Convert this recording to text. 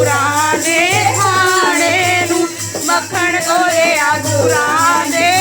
ਗੁਰਾਂ ਦੇ ਖਾਣੇ ਨੂੰ ਮੱਖਣ ਗੋਲਿਆ ਗੁਰਾਂ ਦੇ